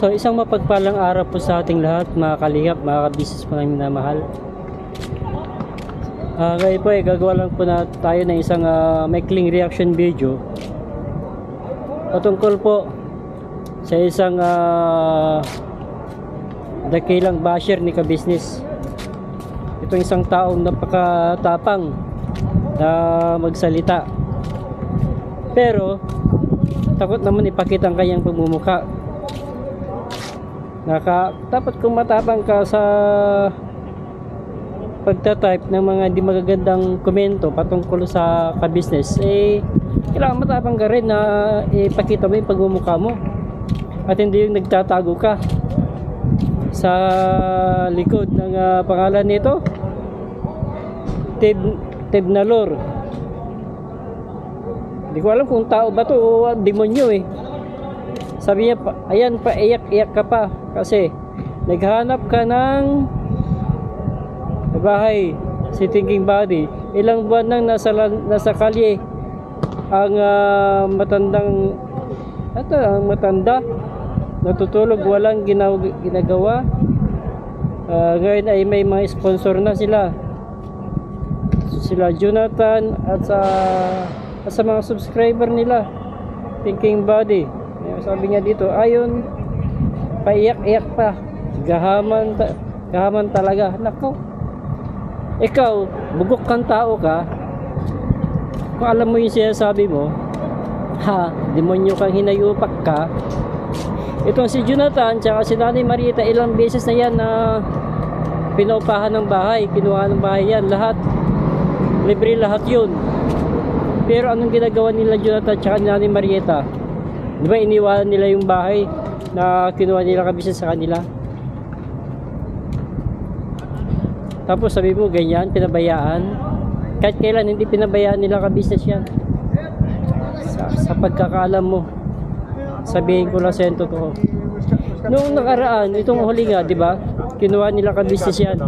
So isang mapagpalang araw po sa ating lahat mga kalingap, mga kabisnes po namin minamahal. Ah, ngayon po eh, gagawa lang po na tayo ng isang ah, maikling reaction video patungkol po sa isang ah, dakilang basher ni kabisnes. Itong isang taong napakatapang na magsalita. Pero takot naman ipakita ang kanyang pagmumukha. Naka, dapat kung matapang ka sa pagta-type ng mga hindi magagandang komento patungkol sa ka-business, eh, kailangan matapang ka rin na ipakita mo yung pagmumukha mo. At hindi yung nagtatago ka sa likod ng ah, pangalan nito. Tib, Tibnalor. Hindi ko alam kung tao ba to o demonyo eh. Sabi niya, pa, ayan pa, iyak-iyak ka pa kasi naghanap ka ng bahay si thinking body. Ilang buwan nang nasa, nasa kalye ang ah, matandang ito, ang matanda. Natutulog walang ginaw, ginagawa. Ah, ngayon ay may mga sponsor na sila. Sila Jonathan at sa at sa mga subscriber nila thinking body Sabi niya dito ayon paiyak-iyak pa. Gahaman ta- gahaman talaga. Nako ikaw bugok kang tao ka. Kung alam mo yung sinasabi mo ha demonyo kang hinayupak ka. Itong si Jonathan tsaka si Nanay Marieta ilang beses na yan na pinaupahan ng bahay kinuha ng bahay yan. Lahat libre lahat yun. Pero anong ginagawa nila Jonathan tsaka ni Nanay Marieta di ba iniwanan nila yung bahay na kinuha nila kabisa sa kanila? Tapos sabi mo ganyan pinabayaan. Kahit kailan hindi pinabayaan nila ka-business yan. Sa, sa pagkakaalam mo sabihin ko lang sa yung totoo. Noong nakaraan itong huli nga di ba kinuha nila ka-business yan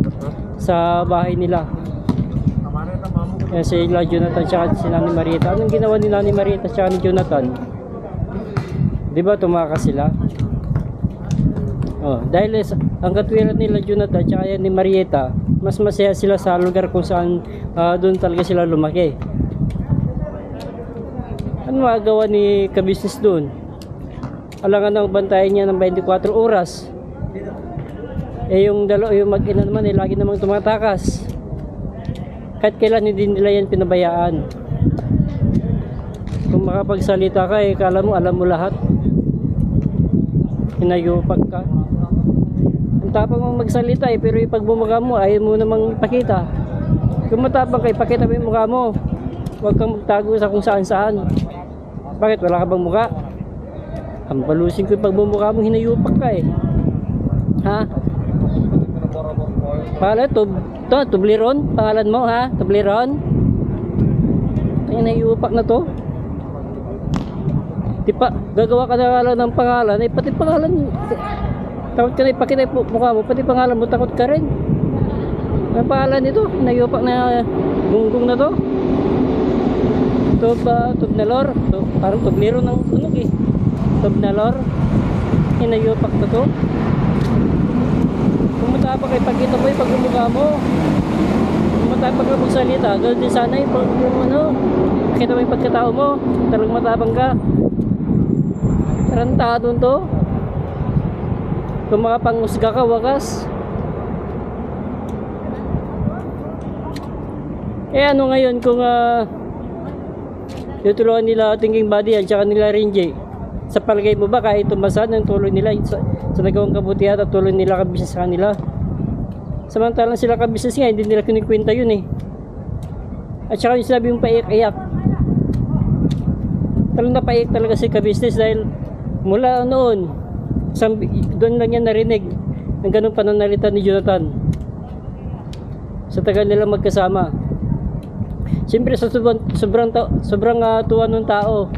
sa bahay nila. Yan si La Jonathan tsaka si Nani Marieta. Anong ginawa ni Nani Marieta tsaka ni Jonathan? Di ba tumakas sila? Oh, dahil sa- ang katwiran nila Jonathan tsaka yan ni Marieta, mas masaya sila sa lugar kung saan ah, doon talaga sila lumaki. Ano magagawa ni kabisnes doon? Alangan ang bantayan niya ng 24 oras. Eh yung dalo yung mag-ina naman eh lagi namang tumatakas. Kahit kailan hindi nila yan pinabayaan. Makapagsalita ka eh kala mo alam mo lahat. Hinayupak ka. Ang tapang mong magsalita eh pero yung pagbumuka mo ayaw mo namang ipakita. Kung matapang ka ipakita mo yung mukha mo. Huwag kang magtago sa kung saan saan. Bakit wala ka bang mukha? Ang balusin ko yung pagbumuka mo hinayupak ka eh. Ha? Pangalan, tub, to, Tubliron? Pangalan mo, ha? Tubliron? Ay, naiupak na to. Di pa, gagawa ka na lang ng pangalan, eh, pati pangalan, takot ka na ipakita yung mukha mo, pati pangalan mo, takot ka rin. Ang pangalan nito, naiupak na gunggong na to. Tub, uh, Tubnalor, tub, parang Tubliron ng tunog eh. Tubnalor, hinayupak na to. Kung matapang kay pagkita mo yung pagmumukha mo. Matapang ka magsalita, ganoon din sana yung, yung ano, kita mo yung pagkatao mo. Talagang matapang ka. Tarantado to. Kung makapangusga ka, wakas. Eh ano ngayon kung uh, tutulungan nila thinking body at saka nila Rinjay sa palagay mo ba kahit tumasan ng tulong nila sa, sa nagawang kabutihan at tulong nila kabisnes sa kanila samantalang sila kabisnes nga hindi nila kinikwenta yun eh at saka yung sinabi yung paiyak-iyak talagang napaiyak talaga si kabisnes dahil mula noon doon lang yan narinig ng ganong pananalita ni Jonathan. Sa tagal nila magkasama. Siyempre sa sobrang sobrang, sobrang ah, tuwa ng tao.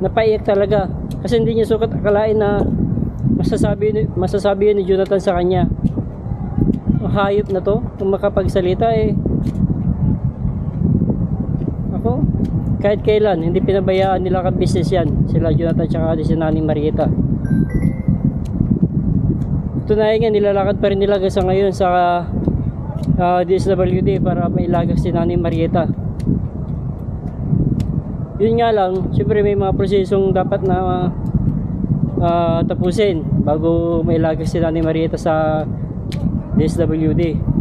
Napaiyak talaga. Kasi hindi niya sukat akalain na masasabi masasabi ni Jonathan sa kanya. Ang hayop na to kung makapagsalita eh ako Kahit kailan, hindi pinabayaan nila ka business yan. Sila Jonathan tsaka si Nani Marieta. Tunayan nga, nilalakad pa rin nila sa ngayon sa ah, DSWD para mailagak si Nani Marieta. Yun nga lang, syempre may mga prosesong dapat na ah, tapusin bago mailagak si Nani Marieta sa DSWD.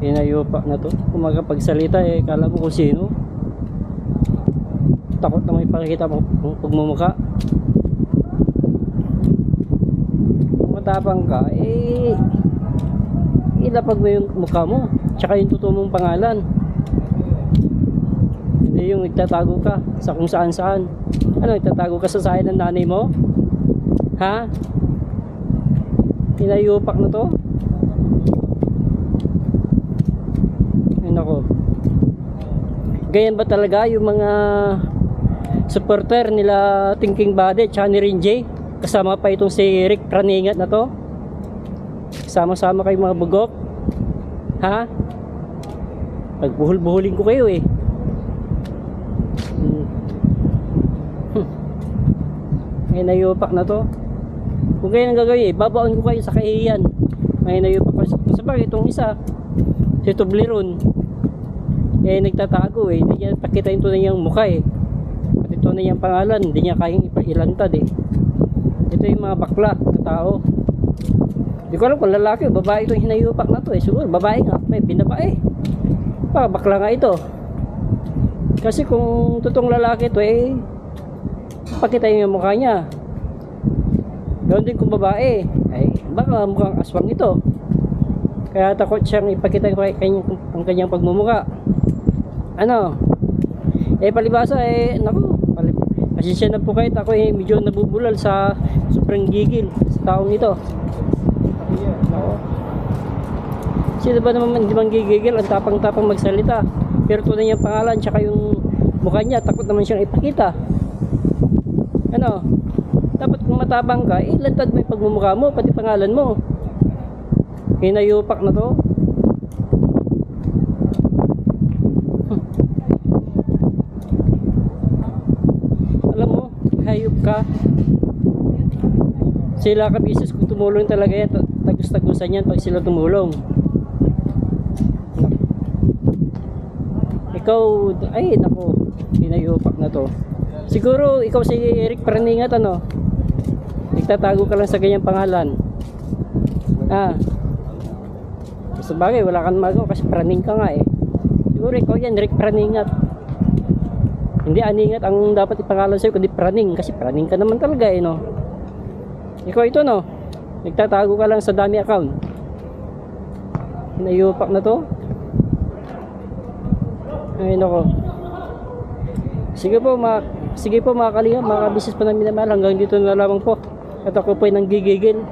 Inayupak na to. Kung magkapagsalita eh, kala mo kung sino. Takot na may pakikita mo pagmumuka. Matapang ka, eh, ilapag mo yung mukha mo. Tsaka yung totoo pangalan. Hindi yung nagtatago ka sa kung saan saan. Ano, nagtatago ka sa sahin ng nanay mo? Ha? Inayupak na to? Ay nako. Ganyan ba talaga yung mga supporter nila Thinking Body at ni Rin? Kasama pa itong si Rick Praningat na to? Sama-sama kayo mga bugok? Ha? Pagbuhol-buhulin ko kayo eh. Hmm. Hmm. May nayupak na to. Kung ganyan ang gagawin, eh, babaon ko kayo sa kahihiyan. May nayupak ko. Sa bagay, itong isa, si Toblerone, eh nagtatago eh. Hindi niya pakita yung tunay niyang mukha eh. Pati tunay niyang pangalan, hindi niya kayang ipailantad eh. Ito yung mga bakla na tao. Hindi ko alam kung lalaki o babae itong hinayupak na to eh. Siguro babae nga, may binabae. Pa, bakla nga ito. Kasi kung totoong lalaki ito eh, pakita yung mukha niya. Ganoon din kung babae, ay baka mukhang aswang ito. Kaya takot siyang ipakita yung kanyang, ang kanyang pagmumuka. Ano? Eh palibasa eh, naku, palib pasensya na po kahit ako eh medyo nabubulal sa sobrang gigil sa taong ito. Sino ba naman hindi man gigigil ang tapang-tapang magsalita. Pero tunay niyang pangalan tsaka yung mukha niya, takot naman siyang ipakita. Ano? Dapat kung matapang ka, ilantad mo yung pagmumukha mo, pati pangalan mo. Hinayupak na to. Hmm. Alam mo, hayop ka. Sila kabisis kung tumulong talaga yan, ta- tagus-tagusan yan pag sila tumulong. Ikaw, ay nako, hinayupak na to. Siguro ikaw si Eric Praningat ano? Nagtatago ka lang sa ganyang pangalan. Ah. Sa bagay, wala kang magawa kasi praning ka nga eh. Siguro ikaw yan, Rick Praningat. Hindi aningat ang dapat ipangalan sa'yo, kundi praning. Kasi praning ka naman talaga eh, no? Ikaw ito, no? Nagtatago ka lang sa dami account. Hinayupak na to. Ay, nako. Sige po, mga, sige po mga kalingap, mga business pa namin naman. Hanggang dito na lamang po. At ako po ay nanggigigil.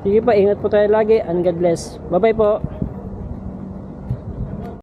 Sige pa, ingat po tayo lagi and God bless. Bye bye po.